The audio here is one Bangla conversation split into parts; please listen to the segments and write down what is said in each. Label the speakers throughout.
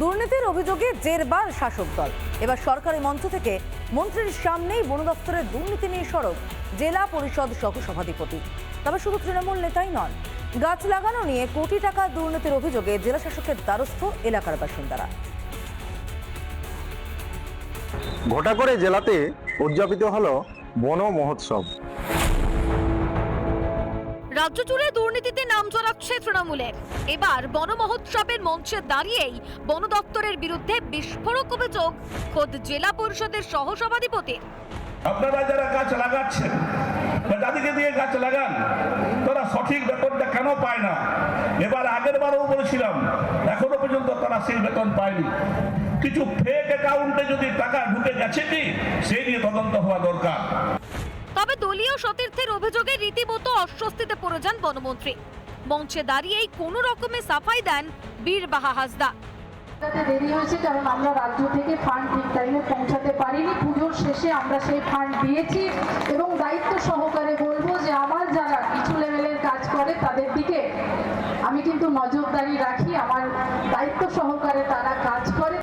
Speaker 1: দুর্নীতির অভিযোগে জেরবার শাসক দল। এবার সরকারি মঞ্চ থেকে মন্ত্রীর সামনেই বন দপ্তরের দুর্নীতি নিয়ে সড়ক জেলা পরিষদ সহ সভাধিপতি তবে শুধু তৃণমূল নেতাই নন, গাছ লাগানো নিয়ে কোটি টাকা দুর্নীতির অভিযোগে জেলা শাসকের দ্বারস্থ এলাকার বাসিন্দারা।
Speaker 2: ঘটা করে জেলাতে উদযাপিত হলো বন মহোৎসব।
Speaker 3: রাজ্য জুড়ে দুর্নীতিতে নাম জড়াচ্ছে তৃণমূলের এবার বন মহোৎসবের মঞ্চে দাঁড়িয়েই বন দপ্তরের বিরুদ্ধে বিস্ফোরক অভিযোগ খোদ জেলা পরিষদের সহসভাধিপতি
Speaker 4: আপনারা যারা গাছ লাগাচ্ছেন যাদেরকে দিয়ে গাছ লাগান তারা সঠিক বেতনটা কেন পায় না? এবার আগের বারও বলেছিলাম এখনও পর্যন্ত তারা সেই বেতন পায়নি। কিছু ফেক অ্যাকাউন্টে যদি টাকা ঢুকে গেছে কি সেই নিয়ে তদন্ত হওয়া দরকার।
Speaker 3: তবে দলীয় সতীর্থের অভিযোগে রীতিমতো অস্বস্তিতে পড়ে যান বনমন্ত্রী। মঞ্চে দাঁড়িয়েই কোনো রকমে সাফাই দেন বীর বাহা হাসদা
Speaker 5: দেরি হয়েছে কারণ আমরা রাজ্য থেকে ফান্ড ঠিক টাইমে পৌঁছাতে পারিনি। পুজোর শেষে আমরা সেই ফান্ড দিয়েছি এবং দায়িত্ব সহকারে বলব যে আমার যারা কিছু লেভেলের কাজ করে তাদের দিকে আমি কিন্তু নজরদারি রাখি। আমার দায়িত্ব সহকারে তারা কাজ করে।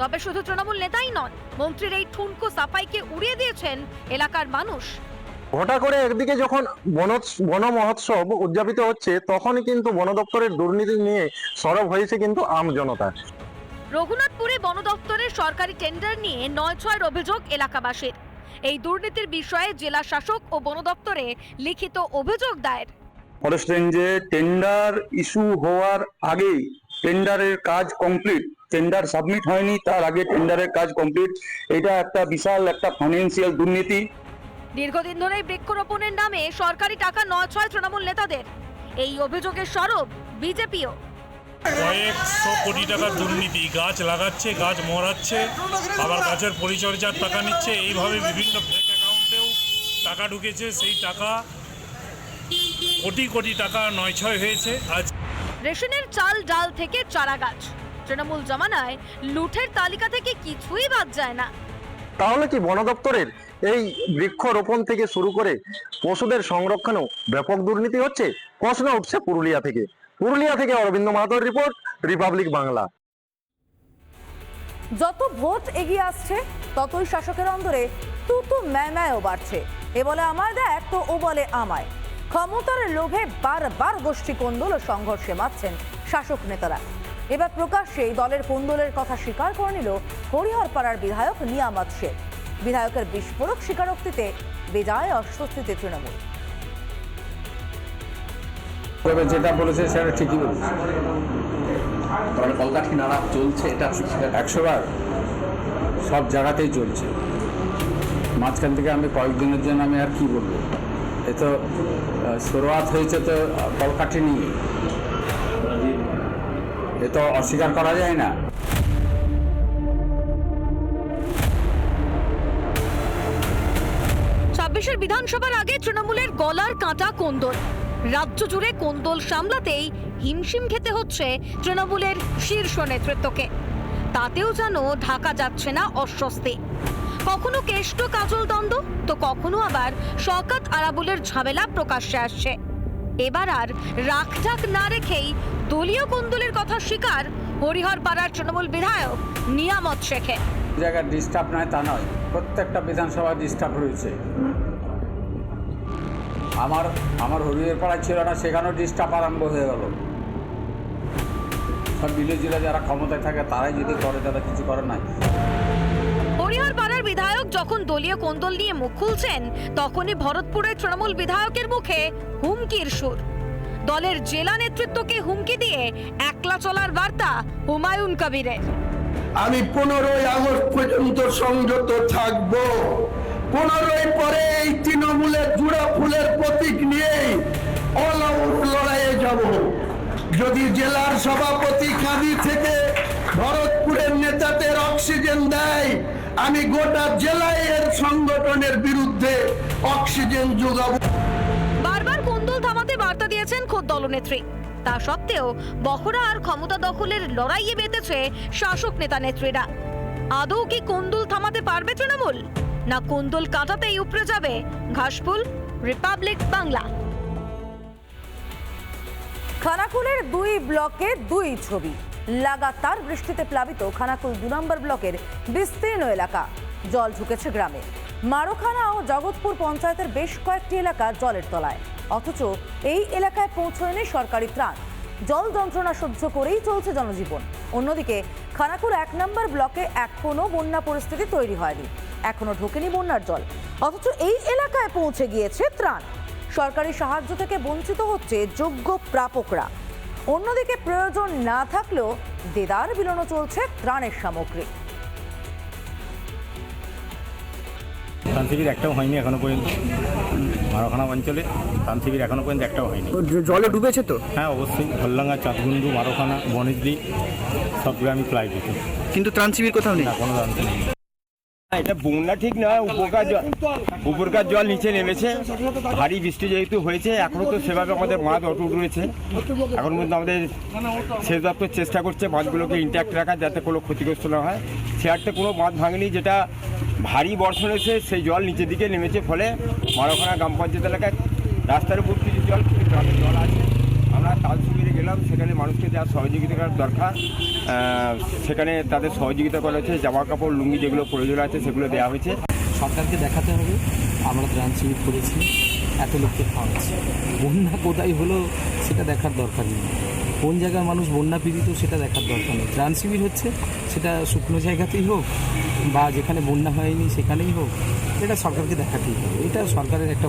Speaker 3: তবে শুধু তৃণমূল নেতাই নন মন্ত্রীর এই ঠুনকো সাফাইকে উড়িয়ে দিয়েছেন এলাকার মানুষ।
Speaker 2: ঘটা করে একদিকে যখন বনোৎস- বন মহোৎসব উদযাপিত হচ্ছে তখনই কিন্তু বন দপ্তরের দুর্নীতি নিয়ে সরব হয়েছে কিন্তু আম জনতা।
Speaker 3: রঘুনাথপুরে বন দপ্তরের সরকারি টেন্ডার নিয়ে নয় ছয়ের অভিযোগ এলাকাবাসীর। এই দুর্নীতির বিষয়ে জেলা শাসক ও বন দপ্তরে লিখিত অভিযোগ দায়ের।
Speaker 6: ফরেস্ট রেঞ্জে টেন্ডার ইস্যু হওয়ার আগেই টেন্ডারের কাজ কমপ্লিট। টেন্ডার সাবমিট হয়নি তার আগে টেন্ডারের কাজ কমপ্লিট। এটা একটা বিশাল একটা ফাইন্যান্সিয়াল দুর্নীতি।
Speaker 3: দীর্ঘদিন ধরে বৃক্ষরোপণের নামে সরকারি টাকা নয় ছয় তৃণমূল নেতাদের। এই অভিযোগের সরব বিজেপিও।
Speaker 7: কয়েকশো কোটি টাকার দুর্নীতি। গাছ লাগাচ্ছে গাছ মরাচ্ছে আবার গাছের পরিচর্যার টাকা নিচ্ছে। এইভাবে বিভিন্ন ফেক অ্যাকাউন্টেও টাকা ঢুকেছে। সেই টাকা কোটি কোটি টাকা নয় ছয় হয়েছে। আজ
Speaker 3: রেশনের চাল ডাল থেকে চারা গাছ। তৃণমূল জমানায় লুঠের তালিকা থেকে কিছুই বাদ যায় না।
Speaker 2: তাহলে কি বন দপ্তরের এই বৃক্ষরোপণ থেকে শুরু করে পশুদের সংরক্ষণেও ব্যাপক দুর্নীতি হচ্ছে, প্রশ্ন উঠছে পুরুলিয়া থেকে। পুরুলিয়া থেকে অরবিন্দ মাহাতোর রিপোর্ট, রিপাবলিক বাংলা।
Speaker 1: যত ভোট এগিয়ে আসছে, ততই শাসকের অন্দরে তু তু ম্যায় বাড়ছে। এ বলে আমায় দেখ, তো ও বলে আমায়। ক্ষমতার লোভে বারবার গোষ্ঠী কোন্দল ও সংঘর্ষে মাতছেন শাসক নেতারা। এবার প্রকাশ্যে দলের কোন্দলের কথা স্বীকার করে নিল হরিহরপাড়ার বিধায়ক নিয়ামত শেখ বিধায়কের বিস্ফোরক স্বীকারোক্তিতে বেজায় অস্বস্তিতে তৃণমূল।
Speaker 8: তবে যেটা বলেছে সেটা ঠিকই বলেছে।
Speaker 9: তাহলে কলকাঠি নাড়া চলছে এটা
Speaker 8: একশো বার সব জায়গাতেই চলছে। মাঝখান থেকে আমি কয়েকদিনের জন্য আমি আর কি বলব? এ তো শুরুয়াত হয়েছে তো কলকাঠি নিয়ে। এ তো অস্বীকার করা যায় না।
Speaker 3: ছাব্বিশের বিধানসভার আগে তৃণমূলের গলার কাঁটা কোন্দল। রাজ্য জুড়ে কোন্দল সামলাতেই হিমশিম খেতে হচ্ছে তৃণমূলের শীর্ষ নেতৃত্বকে। তাতেও যেন ঢাকা যাচ্ছে না অস্বস্তি। কখনো কেষ্ট কাজল দ্বন্দ্ব, তো কখনো আবার শকাত আরাবুলের ঝামেলা প্রকাশ্যে আসছে। এবার আর রাখঢাক না রেখেই দলীয় কোন্দলের কথা স্বীকার হরিহর পাড়ার তৃণমূল বিধায়ক নিয়ামত শেখে।
Speaker 8: জায়গায় ডিস্টার্ব নয় তা নয়। প্রত্যেকটা বিধানসভা ডিস্টার্ব রয়েছে। আমার আমার হরিয়ের পাড়া ছিল না সেখানেও ডিস্টার্ব আরম্ভ হয়ে গেল। সব বিরোধীরা যারা ক্ষমতায় থাকে তারাই যদি করে তারা কিছু করে নাই।
Speaker 3: হরিহর পাড়ার বিধায়ক যখন দলীয় কোন্দল নিয়ে মুখ খুলছেন তখনই ভরতপুরের তৃণমূল বিধায়কের মুখে হুমকির সুর। দলের জেলা নেতৃত্বকে হুমকি দিয়ে একলা চলার বার্তা হুমায়ুন কবিরের।
Speaker 10: আমি পনেরোই আগস্ট পর্যন্ত সংযত থাকব। পনেরোই পরে এই তৃণমূলের জুড়া ফুলের প্রতীক নিয়ে অল আউট লড়াইয়ে যাব। যদি জেলার সভাপতি কাঁদি থেকে ভরতপুরের নেতাদের অক্সিজেন দেয়, আমি গোটা জেলায় এর সংগঠনের বিরুদ্ধে অক্সিজেন যোগাবো।
Speaker 3: বারবার কোন্দল থামাতে বার্তা দিয়েছেন খোদ দলনেত্রী। তা সত্ত্বেও বখরা আর ক্ষমতা দখলের লড়াইয়ে বেঁধেছে শাসক নেতা নেত্রীরা। আদৌ কি কোন্দল থামাতে পারবে তৃণমূল? না কোন্দল কাটাতেই উপড়ে যাবে? ঘাসফুল রিপাবলিক বাংলা।
Speaker 1: খানাকুলের দুই ব্লকে দুই ছবি। লাগাতার বৃষ্টিতে প্লাবিত খানাকুল দু নম্বর ব্লকের বিস্তীর্ণ এলাকা। জল ঢুকেছে গ্রামে। মারোখানা ও জগৎপুর পঞ্চায়েতের বেশ কয়েকটি এলাকা জলের তলায়। অথচ এই এলাকায় পৌঁছয়নি সরকারি ত্রাণ। জল যন্ত্রণা সহ্য করেই চলছে জনজীবন। অন্যদিকে, খানাকুল এক নম্বর ব্লকে এখনও বন্যা পরিস্থিতি তৈরি হয়নি। এখনও ঢোকেনি বন্যার জল। অথচ এই এলাকায় পৌঁছে গিয়েছে ত্রাণ। সরকারি সাহায্য থেকে বঞ্চিত হচ্ছে যোগ্য প্রাপকরা। অন্যদিকে প্রয়োজন না থাকলেও দেদার বিলনো চলছে ত্রাণের সামগ্রী।
Speaker 11: তান্ত্রিকের একটাও হয়নি এখনও পর্যন্ত। মারখানা অঞ্চলে তান্ত্রিকের এখনও পর্যন্ত একটাও হয়নি।
Speaker 12: জলে ডুবেছে তো?
Speaker 11: হ্যাঁ অবশ্যই। ভল্লাঙ্গা চাঁদগুন্ডু মারখানা বনিজলি সব গ্রামই প্লাই
Speaker 12: কিন্তু ত্রাণ শিবির কোথাও নেই?
Speaker 11: না কোনো তান্ত্রিক নেই।
Speaker 13: এটা বন্যা ঠিক নয় উপকার জল উপরকার জল নিচে নেমেছে। ভারী বৃষ্টি যেহেতু হয়েছে, এখনও তো সেভাবে আমাদের মাছ অটুট রয়েছে। এখন পর্যন্ত আমাদের সেচ দপ্তর চেষ্টা করছে মাছগুলোকে ইন্ট্যাক্ট রাখার যাতে কোনো ক্ষতিগ্রস্ত না হয়। সে আরতে কোনো বাঁধ ভাঙেনি, যেটা ভারী বর্ষণ এসে সেই জল নিচের দিকে নেমেছে, ফলে মারখানা গ্রাম পঞ্চায়েত এলাকায় রাস্তার উপর কিছু জল জল আছে। আমরা তাল শিবিরে গেলাম, সেখানে মানুষকে যা সহযোগিতা করার দরকার। সেখানে তাদের সহযোগিতা করা হয়েছে, জামা কাপড়, লুঙ্গি যেগুলো প্রয়োজন আছে, সেগুলো দেওয়া হয়েছে।
Speaker 12: সরকারকে দেখাতে হবে, আমরা ত্রাণ শিবির করেছি, এত লোককে খাওয়াচ্ছি। বন্যা কোথায় হলো, সেটা দেখার দরকার নেই। কোন জায়গার মানুষ বন্যা পীড়িত, সেটা দেখার দরকার নেই। ত্রাণ শিবির হচ্ছে, সেটা শুকনো জায়গাতেই হোক, বা যেখানে বন্যা হয়নি, সেখানেই হোক, এটা সরকারকে দেখাতেই হবে। এটা সরকারের একটা